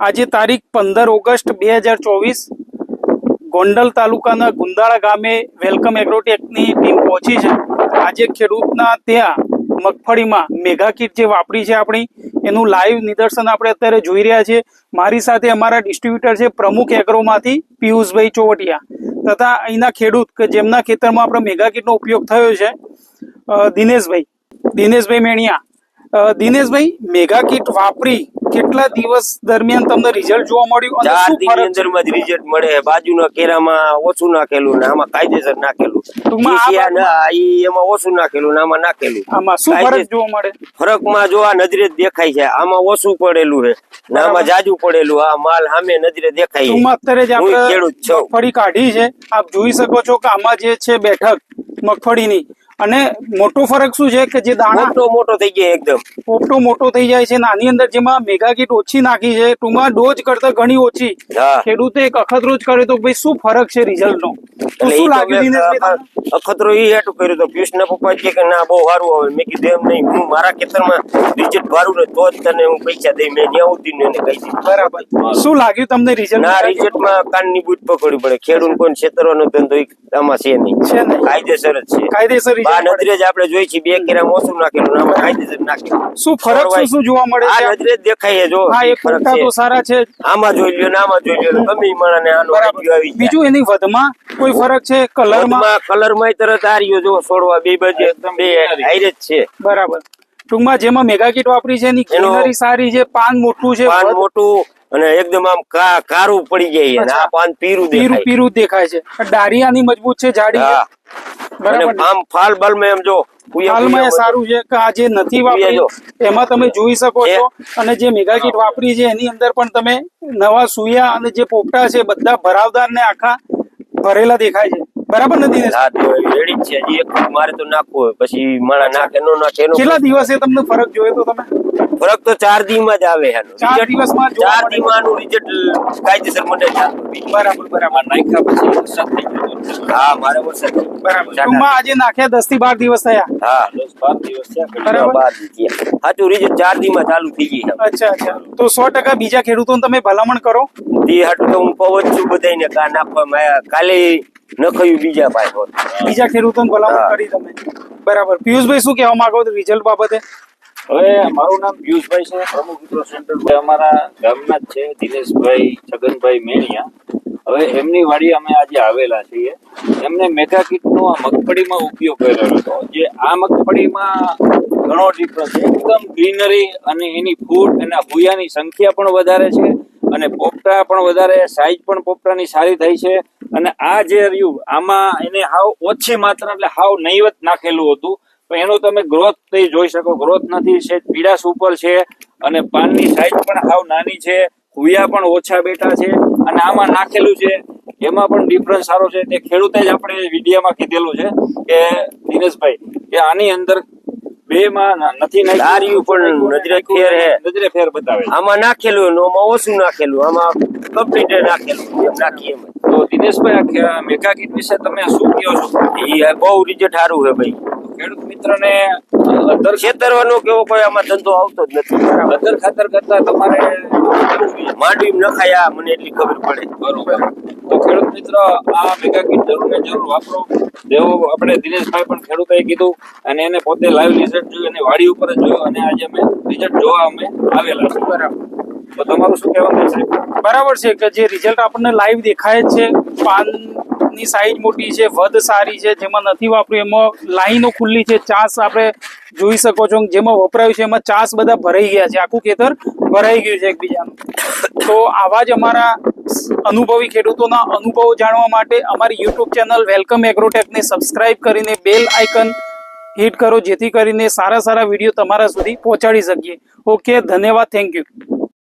આજે તારીખ પંદર ઓગસ્ટ બે હજાર ચોવીસ, ગોંડલ તાલુકાના ગુંદાળા ગામે વેલકમ એગ્રોટેકની ટીમ પહોંચી છે. આજે ખેડૂતના ત્યાં મગફળીમાં મેગા કીટ જે વાપરી છે આપણી, એનું લાઈવ નિદર્શન આપણે અત્યારે જોઈ રહ્યા છીએ. મારી સાથે અમારા ડિસ્ટ્રીબ્યુટર છે પ્રમુખ એગ્રોમાંથી પિયુષભાઈ ચોવટિયા તથા અહીંના ખેડૂત કે જેમના ખેતરમાં આપણે મેગા કીટનો ઉપયોગ થયો છે દિનેશભાઈ દિનેશભાઈ મેણિયા. દિનેશભાઈ મેગા કીટ વાપરી કેટલા દિવસ દરમિયાન તમને રિઝલ્ટ જોવા મળ્યું અને ચાર શું દિનની ફરક છે? અંદર જ રિઝલ્ટ મળે. બાજુના કેરામાં ઓછું નાખેલું ને આમાં કાયદેસર નાખેલું. ટૂંકમાં આ એશિયા ના ઈ એમાં ઓછું નાખેલું ને આમાં નાખેલું. આમાં શું ફરક કાયદે- જોવા મળે? ફરકમાં જો આ નજરે જ દેખાય છે. આમાં ઓછું પડેલું છે ને આમાં જાજુ પડેલું. આ માલ સામે નજરે દેખાય છે. ટૂંકમાં અત્યારે જ હું આપણે ખેડૂત છું. મગફળી કાઢી છે. આપ જોઈ શકો છો કે આમાં જે છે બેઠક મગફળીની. અને મોટો ફરક શું છે કે જે દાણા મોટો મોટો થઈ ગયા એકદમ. પોપટો મોટો થઈ જાય છે નાની અંદર જેમાં મેગા કીટ ઓછી નાખી છે ટૂંકમાં ડોઝ કરતા ઘણી ઓછી. ખેડૂતે એક અખતરો જ કર્યો તો ભાઈ શું ફરક છે રિઝલ્ટ નો? અખતરો ઈ હેઠું કર્યું તો પિયુષના પપ્પા કે ના બહુ સારું આવે મેં કીધું એમ નહીં હું મારા ખેતરમાં રિઝલ્ટ ભારું ને તો જ તને હું પૈસા દઈ મેં જ્યાં સુધી એને કહી દીધું. બરાબર. શું લાગ્યું તમને રિઝલ્ટ ના રિઝલ્ટમાં કાનની બૂટ પકડવી પડે. ખેડૂત કોઈ છેતરવાનો ધંધો આમાં છે નહીં. કાયદેસર જ છે. કાયદેસર મળે. નજરે જ આપણે જોઈ છીએ બે કેરા ઓછું નાખેલું આમાં કાયદેસર નાખેલું શું ફરક શું શું જોવા મળે આ નજરે દેખાય છે જો. હા એ ફરક પોપટા તો સારા છે. આમાં જોઈ લ્યો ને આમાં જોઈ લ્યો ને. ગમે ઈ માણસને આનો આવી બીજું એની વધમાં કોઈ ફરક છે? કલરમાં કલરમાં તરત આર્યો જો છોડવા બે બજે. બે જ છે. બરાબર. ટૂંકમાં જેમાં મેગા કીટ વાપરી છે એની ગ્રીનરી સારી છે પાન મોટું છે પાન મોટું અને એકદમ આમ કારું પડી જાય આ પાન પીરું દેખાય પીરું દેખાય છે. ડાળિયાની મજબૂત છે જાડી બરાબર આમ ફાલ બાલમાં એમ જો હાલમાં સારું છે કે આ જે નથી વાપરી એમાં તમે જોઈ શકો છો. અને જે મેગા કીટ વાપરી છે એની અંદર પણ તમે નવા સુયા અને જે પોપટા છે બધા ભરાવદાર ને આખા ભરેલા દેખાય છે. બરાબર નથી? હા તો રેડી જ છે હજી. એક મારે તો નાખવું હોય. પછી મારા નાખે નો નાખે કેટલા દિવસે તમને ફરક જોયો તો તમે? ફરક તો ચાર દી માં જ આવે એનો. ચાર Result દિવસમાં જોવા ચાર મળે. દી માં આનું રિઝલ્ટ કાયદેસર મને જ આપે. બરાબર બરાબર નાખ્યા પછી વરસાદ થઈ ગયો હા મારે વરસાદ થયો. બરાબર ટૂંકમાં આજે નાખ્યા દસથી બાર દિવસ થયા હા દસ બાર દિવસ થયા પછી બરાબર. બાર દી થયા. સાચું રિઝલ્ટ ચાર દી માં ચાલુ થઈ ગઈ છે. અચ્છા અચ્છા તો સો ટકા બીજા ખેડૂતોને તમે ભલામણ કરો દી હાટું તો હું કહું જ છું બધાયને કા નાખવા માં કાલે નખાયું બીજા પાસે હોત. બીજા ખેડૂતોને ભલામણ હા. કરી તમે બરાબર પિયુષભાઈ શું કહેવા માંગો છો રિઝલ્ટ બાબતે હવે મારું નામ પિયુષભાઈ છે, પ્રમુખ મિત્રો સેન્ટર અમારા ગામના જ છે, દિનેશભાઈ, છગનભાઈ મેણિયા. હવે એમની વાડી અમે આજે આવેલા છીએ. એમને મેગા કીટનો આ મગફળીમાં ઉપયોગ કરેલો હતો. જે આ મગફળીમાં ઘણો ડિફરન્સ છે. એકદમ ગ્રીનરી અને એની ફૂડ એના ભૂયાની સંખ્યા પણ વધારે છે અને પોપટા પણ વધારે સાઈઝ પણ પોપટાની સારી થઈ છે. અને આ જે રહ્યું, આમાં એને હાવ ઓછી માત્રા એટલે હાવ નહીવત નાખેલું હતું. પણ એનો તમે ગ્રોથ થઈ જોઈ શકો. ગ્રોથ નથી છે પીળાશ ઉપર છે અને પાનની સાઈઝ પણ સાવ નાની છે. હુયા પણ ઓછા બેઠા છે અને આમાં નાખેલું છે. એમાં પણ ડિફરન્સ સારો છે. તે ખેડૂતે જ આપણે વિડીયોમાં કીધેલું છે કે દિનેશભાઈ કે આની અંદર બે માં નથી નાખ્યું. પણ નજરે ફેર હે. નજરે ફેર બતાવે આમાં નાખેલું ને આમાં ઓછું નાખેલું. આમાં કમ્પ્લીટ નાખેલું. એમ એમ તો દિનેશભાઈ મેગા કીટ વિશે તમે શું કહો છો? એ બહુ રિઝલ્ટ સારું છે ભાઈ. ખેડૂત મિત્રને અધર છેતરવાનો કેવો કોઈ આમાં ધંધો આવતો જ નથી. અધર ખાતર કરતા તમારે માંડવી જોઈએ? આ મને એટલી ખબર પડે. બરોબર. તો ખેડૂત મિત્ર આ મેગા કીટ જરૂર ને જરૂર વાપરો. જેવો આપણે દિનેશભાઈ પણ ખેડૂતોએ કીધું અને એને પોતે લાઈવ રિઝલ્ટ જોયું અને વાડી ઉપર જ જોયું અને આજે અમે રિઝલ્ટ જોવા અમે આવેલા છે બરાબર. તો તમારું શું કહેવાનું છે? બરાબર છે કે જે રિઝલ્ટ આપણને લાઈવ દેખાય છે પાનની સાઈઝ મોટી છે, વધ સારી છે, જેમાં નથી વાપર્યું, એમાં લાઈનો ખુલ્લી છે, ચાસ આપણે જોઈ શકો છો જેમાં વપરાયું છે, એમાં ચાસ બધા ભરાઈ ગયા છે, આખું ખેતર ભરાઈ ગયું છે એકબીજાનું. તો આવા જ અમારા અનુભવી ખેડૂતોના અનુભવો જાણવા માટે અમારી યુટ્યુબ ચેનલ વેલકમ એગ્રોટેકને સબસ્ક્રાઇબ કરીને બેલ આઇકન હિટ કરો, જેથી કરીને સારા સારા વીડિયો તમારા સુધી પહોંચાડી શકીએ. ઓકે, ધન્યવાદ, થેન્ક યુ.